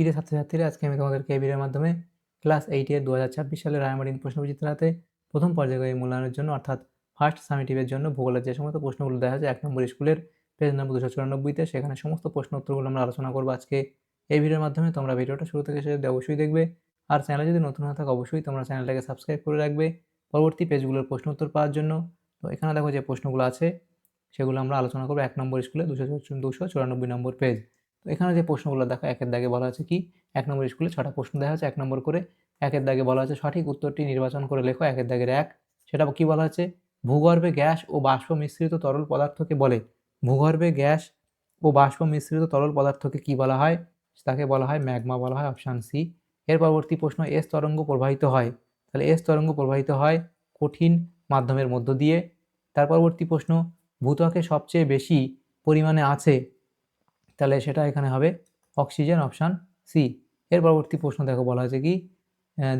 প্রিয় ছাত্রছাত্রীরা, আজকে আমি তোমাদেরকে এই ভিডিওর মাধ্যমে ক্লাস এইটের দু হাজার ছাব্বিশ সালের রায়মারিন প্রশ্নবিচিত্রাতে প্রথম পর্যায়ে মূল্যায়নের জন্য, অর্থাৎ ফার্স্ট সামিটিভের জন্য ভূগোলের যে সমস্ত প্রশ্নগুলো দেখা যায় এক নম্বর স্কুলের পেজ নম্বর দুশো চুরানব্বইতে সেখানে সমস্ত প্রশ্ন উত্তরগুলো আমরা আলোচনা করব আজকে এই ভিডিওর মাধ্যমে। তোমরা ভিডিওটা শুরু থেকে শেষ অবশ্যই দেখবে। আর চ্যানেলে যদি নতুন হয়ে থাকে, অবশ্যই তোমরা চ্যানেলটাকে সাবস্ক্রাইব করে রাখবে। পরবর্তী পেজগুলোর প্রশ্ন উত্তর পাওয়ার জন্য, তো এখানে দেখো যে প্রশ্নগুলো আছে, সেগুলো আমরা আলোচনা করব এক নম্বর স্কুলে দুশো দুশো চুরানব্বই নম্বর পেজ তো এখানে যে প্রশ্নগুলো দেখো, একের দাগে বলা আছে কি? এক নম্বর স্কুলে ছটা প্রশ্ন দেখা আছে এক নম্বর করে একের দাগে বলা আছে সঠিক উত্তরটি নির্বাচন করে লেখো, একের দাগের এক। সেটা কি বলা আছে ভূগর্ভে গ্যাস ও বাষ্প মিশ্রিত তরল পদার্থকে বলে। ভূগর্ভে গ্যাস ও বাষ্প মিশ্রিত তরল পদার্থকে কি বলা হয়? তাকে বলা হয় ম্যাগমা, বলা হয় অপশান সি। এর পরবর্তী প্রশ্ন, এস তরঙ্গ প্রবাহিত হয়। তাহলে এস তরঙ্গ প্রবাহিত হয় কঠিন মাধ্যমের মধ্য দিয়ে। তার পরবর্তী প্রশ্ন, ভূত্বকে সবচেয়ে বেশি পরিমাণে আছে তাহলে সেটা এখানে হবে অক্সিজেন অপশান সি। এর পরবর্তী প্রশ্ন দেখো বলা হয়েছে কি?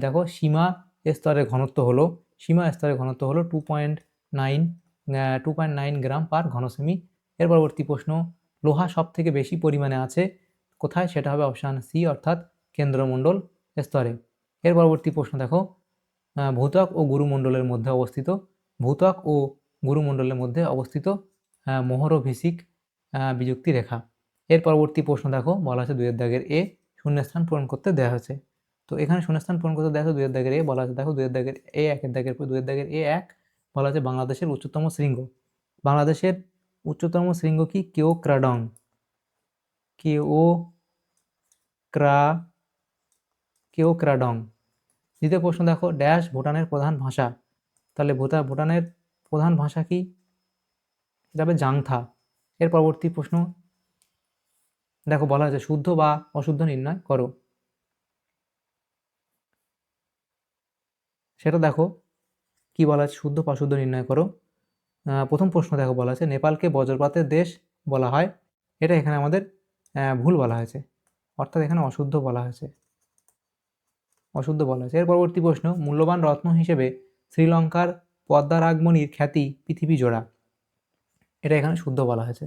দেখো সীমা স্তরের ঘনত্ব হলো সীমা স্তরের ঘনত্ব হলো two point nine two point nine gram per ঘনসেমি। এর পরবর্তী প্রশ্ন লোহা সব থেকে বেশি পরিমাণে আছে কোথায়? সেটা হবে অপশান সি অর্থাৎ কেন্দ্রমণ্ডল স্তরে। এর পরবর্তী প্রশ্ন দেখো আহ, ভূত্বক ও গুরুমণ্ডলের মধ্যে অবস্থিত ভূত্বক ও গুরুমণ্ডলের মধ্যে অবস্থিত আহ, বিযুক্তি রেখা এর পরবর্তী প্রশ্ন দেখো, বলা আছে দুয়ের দাগের এ শূন্যস্থান পূরণ করতে দেওয়া হয়েছে। তো এখানে শূন্যস্থান পূরণ করতে দেখো দুয়ের দাগের এ, বলা আছে দেখো দুয়ের দাগের এ একের দাগের পর দুয়ের দাগের এ এক, বলা আছে বাংলাদেশের উচ্চতম শৃঙ্গ। বাংলাদেশের উচ্চতম শৃঙ্গ কি? কেও ক্রাডং। কেও ক্রা, কেও ক্রাডং। দ্বিতীয় প্রশ্ন দেখো, ড্যাশ ভুটানের প্রধান ভাষা। তাহলে ভুটা, ভুটানের প্রধান ভাষা কি? হবে জাংথা। এর পরবর্তী প্রশ্ন দেখো বলা হয়েছে শুদ্ধ বা অশুদ্ধ নির্ণয় করো। সেটা দেখো কি বলা আছে শুদ্ধ বা অশুদ্ধ নির্ণয় করো। প্রথম প্রশ্ন দেখো বলা আছে নেপালকে বজ্রপাতের দেশ বলা হয়। এটা এখানে আমাদের ভুল বলা হয়েছে। অর্থাৎ এখানে অশুদ্ধ বলা হয়েছে। অশুদ্ধ বলা হয়েছে। এর পরবর্তী প্রশ্ন, মূল্যবান রত্ন হিসেবে শ্রীলঙ্কার পদ্মার আগমনীর খ্যাতি পৃথিবী জোড়া। এটা এখানে শুদ্ধ বলা হয়েছে।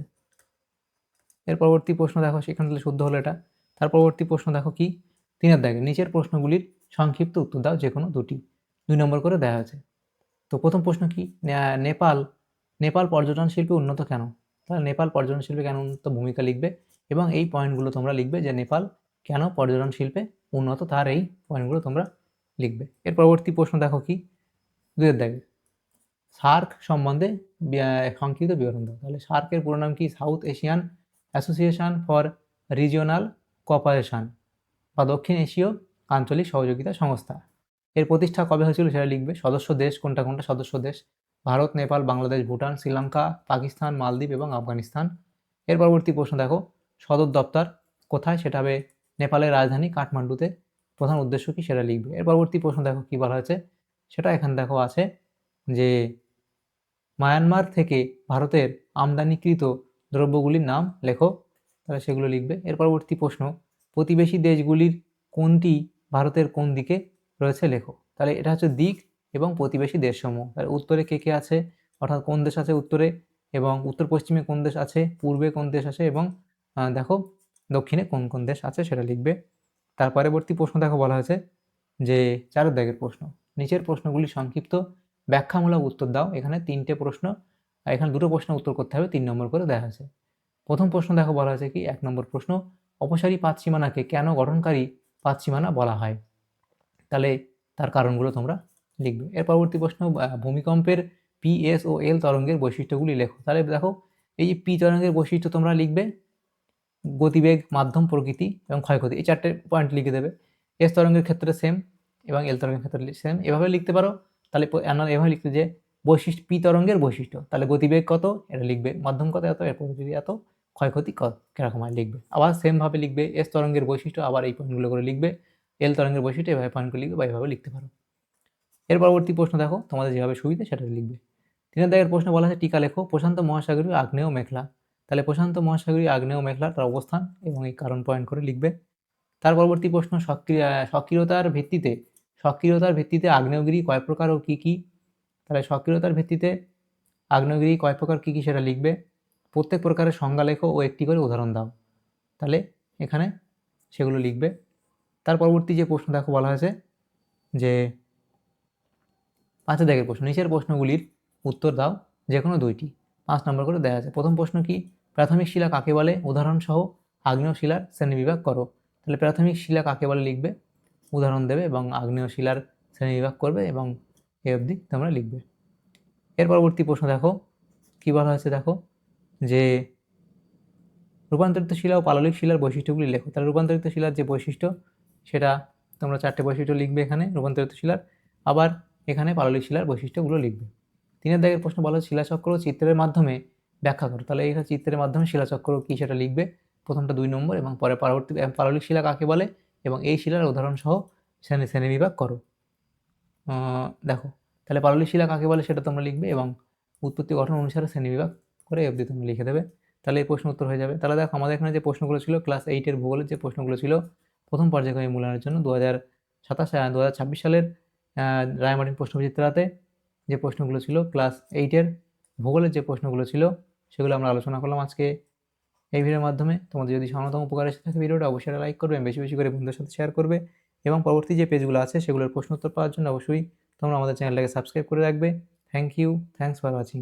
এর পরবর্তী প্রশ্ন দেখো, সেখানে তাহলে শুদ্ধ হলো এটা। তার পরবর্তী প্রশ্ন দেখো কি? তিনের দাগে, নিচের প্রশ্নগুলির সংক্ষিপ্ত উত্তর দাও যে কোনো দুটি। দুই নম্বর করে দেওয়া হয়েছে। তো প্রথম প্রশ্ন কি? নেপাল নেপাল পর্যটন শিল্পে উন্নত কেন? তাহলে নেপাল পর্যটন শিল্পে কেন উন্নত ভূমিকা লিখবে? এবং এই পয়েন্টগুলো তোমরা লিখবে যে নেপাল কেন পর্যটন শিল্পে উন্নত, তার এই পয়েন্টগুলো তোমরা লিখবে। এর পরবর্তী প্রশ্ন দেখো কি? দুয়ের দাগে, সার্ক সম্বন্ধে সংক্ষিপ্ত বিবরণ দাও। তাহলে সার্কের পুরো নাম কি? South Asian Association for Regional Cooperation বা দক্ষিণ এশীয় আঞ্চলিক সহযোগিতা সংস্থা। এর প্রতিষ্ঠা কবে হয়েছিল সেটা লিখবে। সদস্য দেশ কোনটা কোনটা? সদস্য দেশ ভারত, নেপাল, বাংলাদেশ, ভুটান, শ্রীলঙ্কা, পাকিস্তান, মালদ্বীপ এবং আফগানিস্তান। এর পরবর্তী প্রশ্ন, দেখো, সদর দপ্তর কোথায়? সেটা হবে নেপালের রাজধানী কাঠমান্ডুতে। প্রধান উদ্দেশ্য কি সেটা লিখবে। এর পরবর্তী প্রশ্ন, দেখো, কী বলা হয়েছে? সেটা এখানে, দেখো, আছে যে, মায়ানমার থেকে ভারতের আমদানিকৃত দ্রব্যগুলির নাম লেখো, তাহলে সেগুলো লিখবে। এর পরবর্তী প্রশ্ন, প্রতিবেশী দেশগুলির কোনটি ভারতের কোন দিকে রয়েছে লেখো? তাহলে এটা হচ্ছে দিক এবং প্রতিবেশী দেশসমূহ। তাহলে উত্তরে কে কে আছে? অর্থাৎ কোন দেশ আছে উত্তরে এবং উত্তর পশ্চিমে কোন দেশ আছে, পূর্বে কোন দেশ আছে এবং দেখো দক্ষিণে কোন কোন দেশ আছে সেটা লিখবে। তার পরবর্তী প্রশ্ন দেখো বলা হয়েছে যে চার প্রশ্ন। নিচের প্রশ্নগুলি সংক্ষিপ্ত। ব্যাখ্যামূলক উত্তর দাও। এখানে তিনটে প্রশ্ন আর এখানে দুটো প্রশ্ন উত্তর করতে হবে, তিন নম্বর করে দেওয়া হয়েছে। প্রথম প্রশ্ন দেখো বলা হয়েছে কি? এক নম্বর প্রশ্ন, অপসারী পাতসীমানাকে কেন গঠনকারী পাতসীমানা বলা হয়? তাহলে তার কারণগুলো তোমরা লিখবে। এর পরবর্তী প্রশ্ন ভূমিকম্পের পি এস ও এল তরঙ্গের বৈশিষ্ট্যগুলি লেখো। তাহলে দেখো, এই যে পি তরঙ্গের বৈশিষ্ট্য তোমরা লিখবে, গতিবেগ, মাধ্যম, প্রকৃতি এবং ক্ষয়ক্ষতি। এই চারটে পয়েন্ট লিখে দেবে। এস তরঙ্গের ক্ষেত্রে সেম এবং এল তরঙ্গের ক্ষেত্রে সেম এভাবে লিখতে পারো, তাহলে এভাবে লিখতে যে বৈশিষ্ট্য পি তরঙ্গের বৈশিষ্ট্য। তাহলে গতিবেগ কত? এটা লিখবে। মাধ্যম কত এত? এর প্রকৃতি এত, ক্ষয়ক্ষতি কত? কীরকম হয়? লিখবে। আবার সেমভাবে লিখবে এস তরঙ্গের বৈশিষ্ট্য আবার এই পয়েন্টগুলো করে লিখবে। এল তরঙ্গের বৈশিষ্ট্য, এভাবে পয়েন্টগুলো লিখবে বা এভাবে লিখতে পারো। এর পরবর্তী প্রশ্ন দেখো, তোমাদের যেভাবে সুবিধা সেটা লিখবে। তিনের দাগের প্রশ্ন বলা আছে, টিকা লেখো। প্রশান্ত মহাসাগরীয় আগ্নেয় মেঘলা। তাহলে প্রশান্ত মহাসাগরীয় আগ্নেয় মেঘলা তার অবস্থান এবং এই কারণ পয়েন্ট করে লিখবে। তার পরবর্তী প্রশ্ন, সক্রিয়, সক্রিয়তার ভিত্তিতে সক্রিয়তার ভিত্তিতে আগ্নেয়গিরি কয় প্রকার ও কী কী? তাহলে সক্রিয়তার ভিত্তিতে আগ্নেয়গিরি কয় প্রকার, কী কী সেটা লিখবে? প্রত্যেক প্রকারের সংজ্ঞা লেখো ও একটি করে উদাহরণ দাও। তাহলে এখানে সেগুলো লিখবে। তার পরবর্তী যে প্রশ্ন দেখো বলা হয়েছে যে পাঁচের দাগের প্রশ্ন, নিচের প্রশ্নগুলির উত্তর দাও যে কোনো দুইটি। পাঁচ নম্বর করে দেওয়া আছে। প্রথম প্রশ্ন কি? প্রাথমিক শিলা কাকে বলে? উদাহরণসহ আগ্নেয় শিলার শ্রেণীবিভাগ করো। তাহলে প্রাথমিক শিলা কাকে বলে লিখবে? উদাহরণ দেবে এবং আগ্নেয় শিলার শ্রেণীবিভাগ করবে এবং এ অবধি তোমরা লিখবে। এর পরবর্তী প্রশ্ন দেখো, কী বলা হয়েছে দেখো? যে রূপান্তরিত শিলা ও পাললিক শিলার বৈশিষ্ট্যগুলি লেখো। তাহলে রূপান্তরিত শিলার যে বৈশিষ্ট্য, সেটা তোমরা চারটে বৈশিষ্ট্য লিখবে এখানে, রূপান্তরিত শিলার। আবার এখানে পাললিক শিলার বৈশিষ্ট্যগুলো লিখবে। তিনের দাগের প্রশ্ন বলা শিলাচক্র চিত্রের মাধ্যমে ব্যাখ্যা করো। তাহলে এখানে চিত্রের মাধ্যমে শিলাচক্র কী সেটা লিখবে? প্রথমটা দুই নম্বর এবং পরে পরবর্তী, পাললিক শিলা কাকে বলে? এবং এই শিলার উদাহরণ সহ শ্রেণি শ্রেণীবিভাগ করো। দেখো, তাহলে পাললিক শিলা কাকে বলে সেটা তোমরা লিখবে এবং উৎপত্তি গঠন অনুসারে শ্রেণীবিভাগ করে অবধি তুমি লিখে দেবে। তাহলে এই প্রশ্ন উত্তর হয়ে যাবে। তাহলে দেখো, আমাদের এখানে যে প্রশ্নগুলো ছিল ক্লাস এইটের ভূগোলের যে প্রশ্নগুলো ছিল, প্রথম পর্যায়ক্রমিক মূল্যায়নের জন্য দু হাজার সাতাশ দু হাজার ছাব্বিশ সালের রায়মার্টিন প্রশ্নবিচিত্রাতে যে প্রশ্নগুলো ছিল ক্লাস এইটের ভূগোলের যে প্রশ্নগুলো ছিল, সেগুলো আমরা আলোচনা করলাম আজকে এই ভিডিওর মাধ্যমে। তোমাদের যদি সামান্যতম উপকার এসে থাকে ভিডিওটা, অবশ্যই লাইক করবে, বেশি বেশি করে বন্ধুদের সাথে শেয়ার করবে। এবং পরবর্তী যে পেজগুলো আছে সেগুলোর প্রশ্ন উত্তর পাওয়ার জন্য অবশ্যই তোমরা আমাদের চ্যানেলটাকে সাবস্ক্রাইব করে রাখবে। Thank you thanks for watching